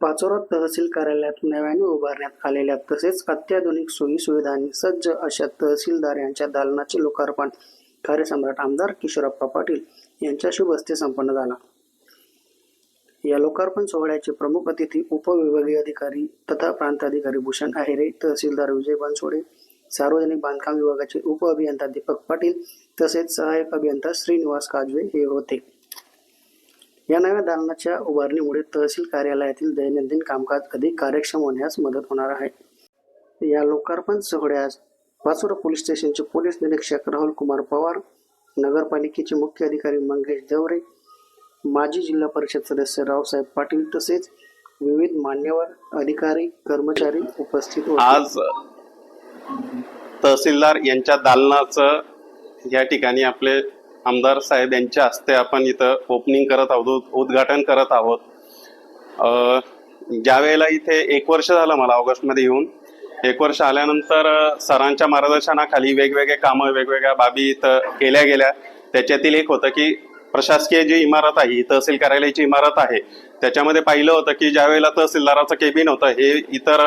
पाचोरा तहसील कार्यालयात नव्याने उभारण्यात आलेल्या तसेच अत्याधुनिक सोयीसुविधांनी सज्ज अशा तहसीलदार यांच्या दालनाचे लोकार्पण. कार्यसम्राट आमदार किशोरप्पा पाटील यांच्या शुभ हस्ते संपन्न झाला. या लोकार्पण सोहळ्याचे प्रमुख अतिथी उपविभागीय अधिकारी तथा प्रांताधिकारी भूषण आहेरे तहसीलदार विजय बनसोडे सार्वजनिक बांधकाम विभागाचे उप अभियंता दीपक पाटील तसेच सहाय्यक अभियंता श्रीनिवास काजवे हे होते. या नव्या दालनाच्या उभारणीमुळे तहसील कार्यालयातील दैनंदिन कामकाज अधिक कार्यक्षम होण्यास मदत होणार आहे. या लोकार्पण सोहळ्यास पाचोरा पोलीस स्टेशनचे पोलीस निरीक्षक राहुल कुमार पवार नगरपालिकेचे मुख्य अधिकारी मंगेश देवरे माजी जिल्हा परिषद सदस्य रावसाहेब पाटील तसेच विविध मान्यवर अधिकारी कर्मचारी उपस्थित होते. आज तहसीलदार यांच्या दालनाचं या ठिकाणी आपले आमदार साहेब यांच्या हस्ते आपण इथं ओपनिंग करत आहोत उद्घाटन करत आहोत. ज्या वेळेला इथे एक वर्ष झालं मला ऑगस्टमध्ये येऊन एक वर्ष आल्यानंतर सरांच्या मार्गदर्शनाखाली वेगवेगळे कामं वेगवेगळ्या बाबी इथं केल्या गेल्या. त्याच्यातील एक होतं की प्रशासकीय जी इमारत आहे ही तहसील कार्यालयाची इमारत आहे त्याच्यामध्ये पाहिलं होतं की ज्या वेळेला तहसीलदाराचं केबिन होतं हे इतर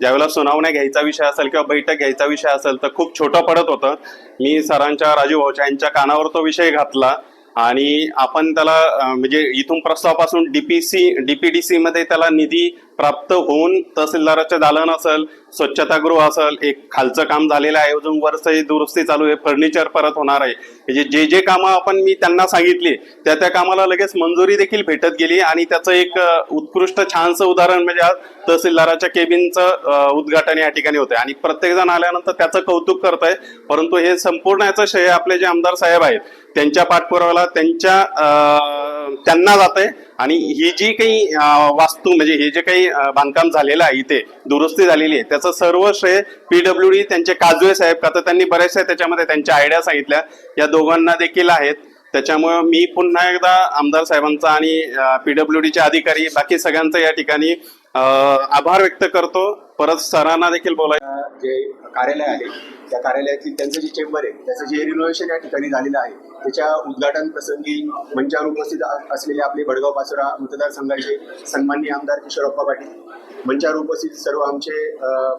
ज्यावेळेला सुनावण्या घ्यायचा विषय असेल किंवा बैठक घ्यायचा विषय असेल तर खूप छोटं पडत होतं. मी सरांच्या राजू भाऊच्या यांच्या कानावर तो विषय घातला आणि आपण त्याला म्हणजे इथून प्रस्तावापासून डीपीसी डीपीडीसी मध्ये त्याला निधी प्राप्त होऊन तहसीलदाराचे दालन असेल स्वच्छतागृह असेल एक खालचं काम झालेलं आहे अजून वरचंही दुरुस्ती चालू आहे फर्निचर परत होणार आहे. म्हणजे जे जे कामं आपण मी त्यांना सांगितली त्या त्या कामाला लगेच मंजुरी देखील भेटत गेली आणि त्याचं एक उत्कृष्ट छानसं उदाहरण म्हणजे आज तहसीलदाराच्या केबिनचं उद्घाटन या ठिकाणी होतं आणि प्रत्येकजण आल्यानंतर त्याचं कौतुक करत आहे परंतु हे संपूर्ण याचं श्रेय आपले जे आमदार साहेब आहेत त्यांच्या पाठपुराव्याला त्यांच्या त्यांना जात आहे आणि ही जी काही वास्तू म्हणजे हे जे काही बांधकाम झालेलं आहे इथे दुरुस्ती झालेली आहे त्याचं सर्व श्रेय पीडब्ल्यू डी त्यांचे काजवे साहेब का तर त्यांनी बऱ्याचशा त्याच्यामध्ये त्यांच्या आयडिया सांगितल्या. या दोघांना देखील आहेत. त्याच्यामुळे मी पुन्हा एकदा आमदार साहेबांचा आणि पीडब्ल्यू डीचे अधिकारी बाकी सगळ्यांचा या ठिकाणी आभार व्यक्त करतो. परत सरांना देखील बोलाय जे कार्यालय आहे त्या कार्यालयातील त्यांचं जे चेंबर आहे त्याचं जे रिनोव्हेशन या ठिकाणी झालेलं आहे त्याच्या उद्घाटन प्रसंगी मंचावर उपस्थित असलेले आपले भडगाव पाचोरा मतदारसंघाचे सन्माननीय आमदार किशोरप्पा पाटील मंचावर उपस्थित सर्व आमचे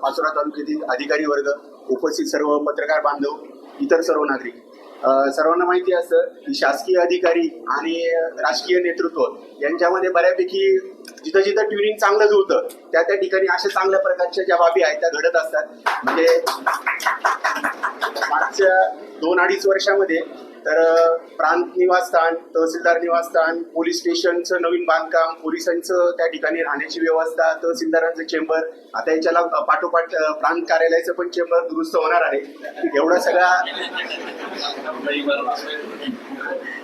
पाचोरा तालुक्यातील अधिकारी वर्ग उपस्थित सर्व पत्रकार बांधव इतर सर्व नागरिक सर्वांना माहिती असतं की शासकीय अधिकारी आणि राजकीय नेतृत्व यांच्यामध्ये बऱ्यापैकी जिथं जिथं ट्युनिंग चांगलं जुळतं त्या त्या ठिकाणी अशा चांगल्या प्रकारच्या ज्या बाबी आहेत त्या घडत असतात. म्हणजे मागच्या दोन अडीच वर्षामध्ये तर प्रांत निवासस्थान तहसीलदार निवासस्थान पोलीस स्टेशनचं नवीन बांधकाम पोलिसांचं त्या ठिकाणी राहण्याची व्यवस्था तहसीलदारांचं चेंबर आता याच्याला पाठोपाठ प्रांत कार्यालयाचं पण चेंबर दुरुस्त होणार आहे. एवढा सगळा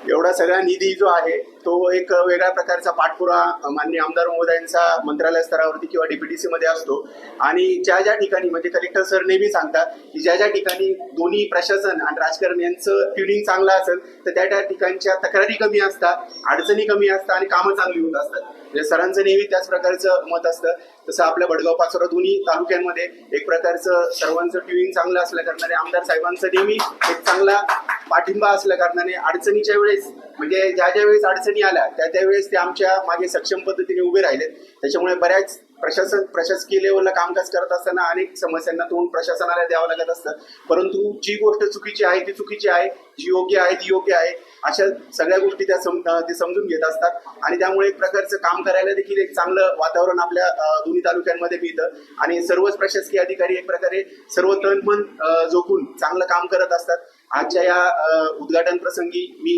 एवढा सगळा निधी जो आहे तो एक वेगळ्या प्रकारचा पाठपुरा माननीय आमदार महोदयांचा मंत्रालय स्तरावरती किंवा डीपीटीसी मध्ये असतो. आणि ज्या ज्या ठिकाणी म्हणजे कलेक्टर सर नेहमी सांगतात की ज्या ज्या ठिकाणी दोन्ही प्रशासन आणि राजकारण यांचं ट्युनिंग चांगलं असेल तर त्या त्या ठिकाणच्या तक्रारी कमी असतात अडचणी कमी असतात आणि कामं चांगली होत असतात. म्हणजे सरांचं नेहमी त्याच प्रकारचं मत असतं. तसं आपल्या भडगाव पाचोरा दोन्ही तालुक्यांमध्ये एक प्रकारचं सर्वांचं ट्युईंग चांगलं असल्या कारणाने आमदार साहेबांचं नेहमी एक चांगला पाठिंबा असल्या कारणाने अडचणीच्या वेळेस म्हणजे ज्या ज्या वेळेस अडचणी आल्या त्या त्यावेळेस ते आमच्या मागे सक्षम पद्धतीने उभे राहिलेत. त्याच्यामुळे बऱ्याच प्रशासन प्रशासकीय लेवलला कामकाज करत असताना अनेक समस्यांना तोंड प्रशासनाला द्यावं लागत असतं. परंतु जी गोष्ट चुकीची आहे ती चुकीची आहे जी योग्य आहे ती योग्य आहे अशा सगळ्या गोष्टी त्या सम ते समजून घेत असतात. आणि त्यामुळे एक प्रकारचं काम करायला देखील एक चांगलं वातावरण आपल्या दोन्ही तालुक्यांमध्ये मिळतं. आणि सर्वच प्रशासकीय अधिकारी एक प्रकारे सर्व तन मन जोखून चांगलं काम करत असतात. आजच्या या उद्घाटन प्रसंगी मी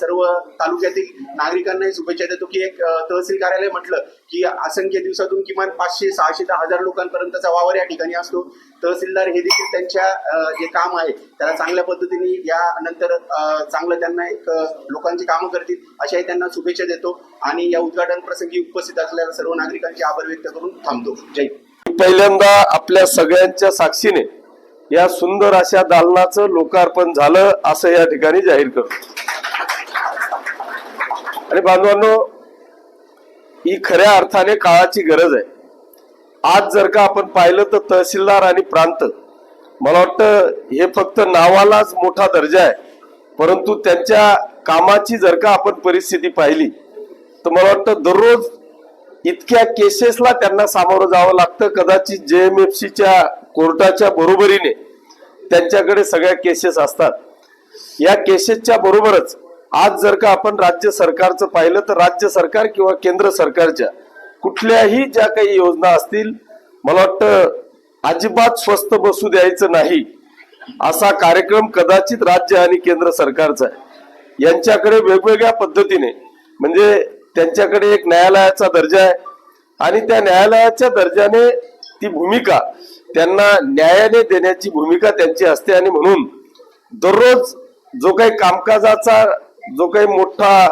सर्व तालुक्यातील नागरिकांनाही शुभेच्छा देतो की एक तहसील कार्यालय म्हटलं की असंख्य दिवसातून किमान पाचशे सहाशे दहा हजार लोकांपर्यंतचा वावर या ठिकाणी असतो. तहसीलदार हे देखील त्यांच्या जे काम आहे त्याला चांगल्या पद्धतीने यानंतर नंतर चांगलं त्यांना एक लोकांची कामं करतील अशाही त्यांना शुभेच्छा देतो. आणि या उद्घाटन प्रसंगी उपस्थित असलेल्या सर्व नागरिकांचे आभार व्यक्त करून थांबतो. जय पहिल्यांदा आपल्या सगळ्यांच्या साक्षीने या सुंदर अशा दालनाचं लोकार्पण झालं असं या ठिकाणी जाहीर करतो. आणि बांधवांनो ही खऱ्या अर्थाने काळाची गरज आहे. आज जर का आपण पाहिलं तर तहसीलदार आणि प्रांत मला वाटतं हे फक्त नावालाच मोठा दर्जा आहे. परंतु त्यांच्या कामाची जर का आपण परिस्थिती पाहिली तर मला वाटतं दररोज इतक्या केसेसला त्यांना सामोरं जावं लागतं. कदाचित जे एम एफ सीच्या कोर्टाच्या बरोबरीने त्यांच्याकडे सगळ्या केसेस असतात. या केसेसच्या बरोबरच आज जर का आपण राज्य सरकारचं पाहिलं तर राज्य सरकार किंवा केंद्र सरकारच्या कुठल्याही ज्या काही योजना असतील मला वाटतं अजिबात स्वस्त बसू द्यायचं नाही. असा कार्यक्रम कदाचित राज्य आणि केंद्र सरकारचा आहे. यांच्याकडे वेगवेगळ्या पद्धतीने म्हणजे त्यांच्याकडे एक न्यायालयाचा दर्जा आहे. आणि त्या न्यायालयाच्या दर्जाने ती भूमिका त्यांना न्यायाने देण्याची भूमिका त्यांची असते आणि म्हणून दररोज जो काही कामकाजाचा जो काही मोठा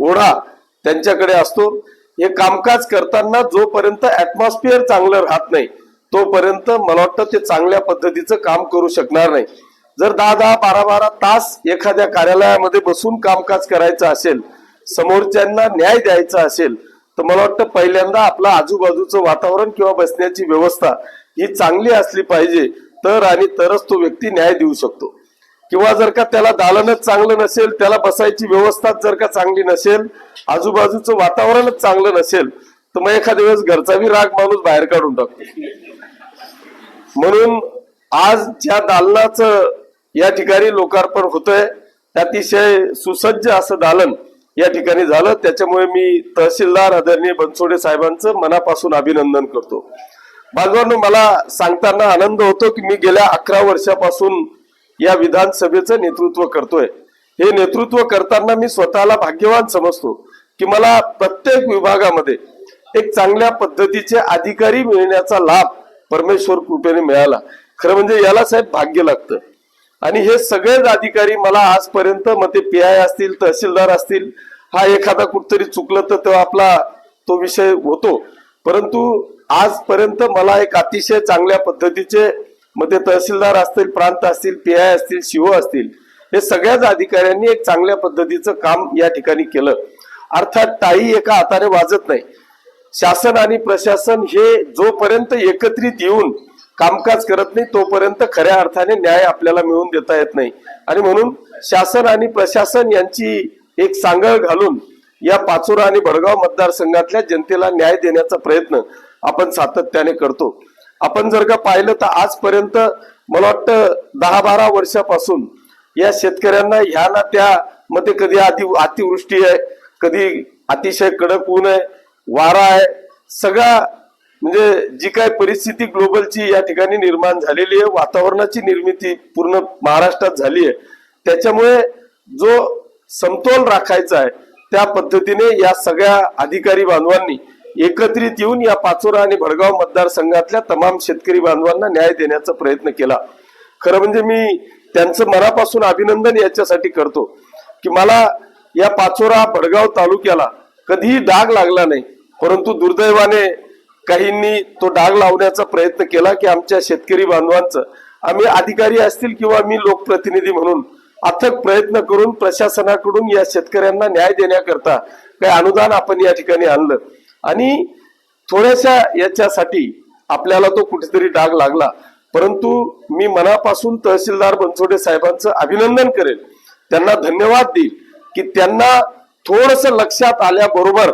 ओढा त्यांच्याकडे असतो हे कामकाज करताना जोपर्यंत ऍटमॉस्फिअर चांगलं राहत नाही तोपर्यंत मला वाटतं ते चांगल्या पद्धतीचं काम करू शकणार नाही. जर दहा दहा बारा बारा तास एखाद्या कार्यालयामध्ये बसून कामकाज करायचं असेल समोरच्यांना न्याय द्यायचा असेल तर मला वाटतं पहिल्यांदा आपलं आजूबाजूचं वातावरण किंवा बसण्याची व्यवस्था ही चांगली असली पाहिजे तर आणि तरच तो व्यक्ती न्याय देऊ शकतो. किंवा जर का त्याला दालनच चांगलं नसेल त्याला बसायची व्यवस्था जर का चांगली नसेल आजूबाजूचं वातावरणच चांगलं नसेल तर मग एखाद्या वेळेस घरचा बी राग माणूस बाहेर काढून टाकतो. म्हणून आज ज्या दालनाचं या ठिकाणी लोकार्पण होतंय अतिशय सुसज्ज असं दालन या ठिकाणी झालं. त्याच्यामुळे मी तहसीलदार आदरणीय बनसोडे साहेबांचं मनापासून अभिनंदन करतो. बांधवांनो मला सांगताना आनंद होतो की मी गेल्या अकरा वर्षापासून या विधानसभेचं नेतृत्व करतोय. हे नेतृत्व करताना मी स्वतःला भाग्यवान समजतो की मला प्रत्येक विभागामध्ये एक चांगल्या पद्धतीचे अधिकारी मिळण्याचा लाभ परमेश्वर कृपेने मिळाला. खरं म्हणजे याला साहेब भाग्य लागतं. आणि हे सगळेच अधिकारी मला आजपर्यंत मग ते पी आय असतील तहसीलदार असतील हा एखादा कुठतरी चुकलं तर तो आपला तो विषय होतो. परंतु आजपर्यंत मला एक अतिशय चांगल्या पद्धतीचे मग ते तहसीलदार असतील प्रांत असतील पी आय असतील शिव असतील हे सगळ्याच अधिकाऱ्यांनी एक चांगल्या पद्धतीचं काम या ठिकाणी केलं. अर्थात टाई एका हाताने वाजत नाही. शासन आणि प्रशासन हे जोपर्यंत एकत्रित येऊन कामकाज करत नाही तोपर्यंत खऱ्या अर्थाने न्याय आपल्याला मिळवून देता येत नाही. आणि म्हणून शासन आणि प्रशासन यांची एक सांगळ घालून या पाचोरा आणि भडगाव मतदारसंघातल्या जनतेला न्याय देण्याचा प्रयत्न आपण सातत्याने करतो. आपण जर का पाहिलं तर आजपर्यंत मला वाटतं दहा बारा वर्षापासून या शेतकऱ्यांना ह्या ना त्या मध्ये कधी अति अतिवृष्टी आहे कधी अतिशय कडक ऊन आहे वारा आहे सगळा म्हणजे जी काय परिस्थिती ग्लोबलची या ठिकाणी निर्माण झालेली आहे वातावरणाची निर्मिती पूर्ण महाराष्ट्रात झाली आहे. त्याच्यामुळे जो समतोल राखायचा आहे त्या पद्धतीने या सगळ्या अधिकारी बांधवांनी एकत्रित येऊन या पाचोरा आणि भडगाव मतदारसंघातल्या तमाम शेतकरी बांधवांना न्याय देण्याचा प्रयत्न केला. खरं म्हणजे मी त्यांचं मनापासून अभिनंदन याच्यासाठी करतो की मला या पाचोरा भडगाव तालुक्याला कधीही डाग लागला नाही परंतु दुर्दैवाने काहींनी तो डाग लावण्याचा प्रयत्न केला की आमच्या शेतकरी बांधवांचं. आम्ही अधिकारी असतील किंवा मी लोकप्रतिनिधी म्हणून अथक प्रयत्न करून प्रशासनाकडून या शेतकऱ्यांना न्याय देण्याकरता काही अनुदान आपण या ठिकाणी आणलं. आणि थोड्याशा याच्यासाठी आपल्याला तो कुठेतरी डाग लागला. परंतु मी मनापासून तहसीलदार बनसोडे साहेबांचं अभिनंदन करेल त्यांना धन्यवाद देईल की त्यांना थोडस लक्षात आल्याबरोबर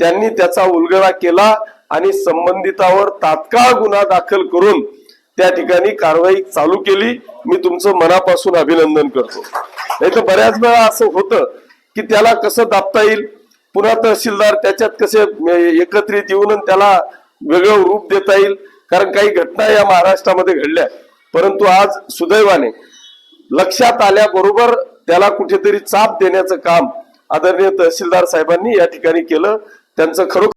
त्यांनी त्याचा उलगडा केला आणि संबंधितावर तात्काळ गुन्हा दाखल करून त्या ठिकाणी कारवाई चालू केली. मी तुमचं मनापासून अभिनंदन करतो. नाही तर बऱ्याच वेळा असं होतं की त्याला कसं दाबता येईल? पुन्हा तहसीलदार त्याच्यात कसे एकत्रित येऊन त्याला वेगळं रूप देता येईल? कारण काही घटना या महाराष्ट्रामध्ये घडल्या परंतु आज सुदैवाने लक्षात आल्याबरोबर त्याला कुठेतरी चाप देण्याचं काम आदरणीय तहसीलदार साहेबांनी या ठिकाणी केलं. त्यांचं खरोखर